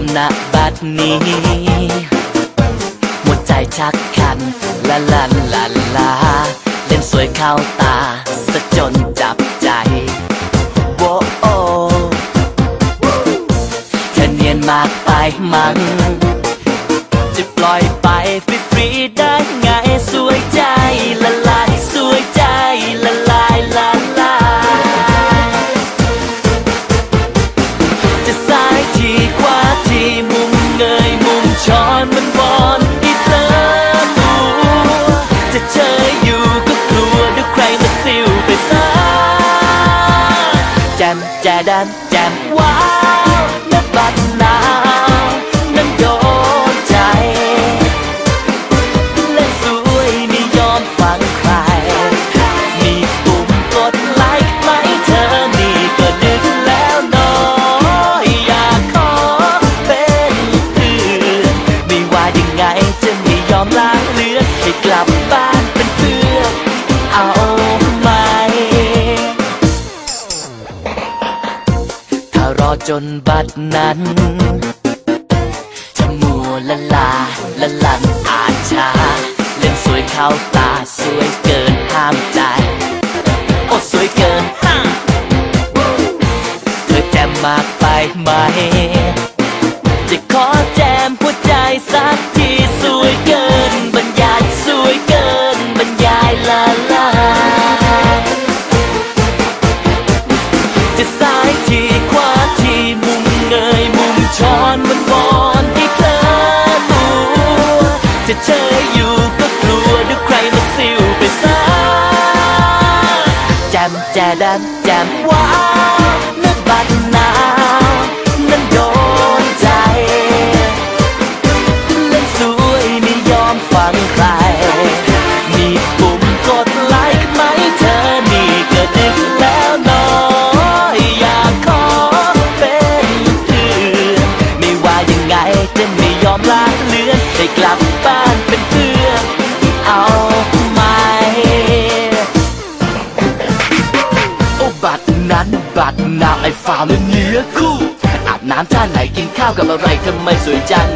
มณบัดนี้ หัวใจชักคันละลันลาลา เล่นสวยเข้าตาสะจนจับใจโวโอเธอเนียนมากไปมั้งจะปล่อยไปฟรีๆได้ไงสวยจ แจนบัดนั้นจะมัวละลาละลันอาชา เล่นสวยเข้าตาสวยเกินห้ามใจ โอ้สวยเกิน เธอแจ่มมากไปไหม จะเชยอยู่ก็กลัวเดี๋ยวใครมาซิวไปซะแจมแจดันแจมว้าวนึกบัดนาวนั้นโดนใจเล่นสวยไม่ยอมฟังใคร บัตรนาวไอ้ฟาวและเนื้อคู่ อาบน้ำท่าไหนกินข้าวกับอะไรทำไมสวยจัง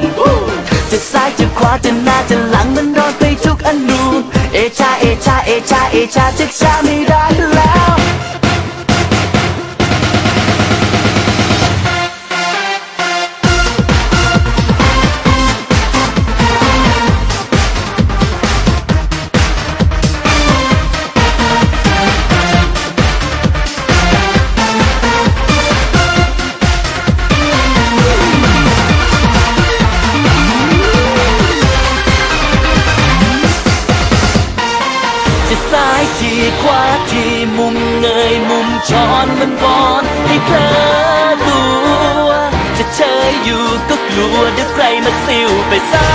จะซ้ายจะขวาจะหน้าจะหลังมันโดนไปทุกอนู เอชาเอชาเอชาเอชาชักชาไม่ได้แล้ว ทีขวาทีมุมเงยมุมช้อนมันบอนให้เธอตัวจะเชยอยู่ก็กลัวเดี๋ยวใครมาซิวไปซะ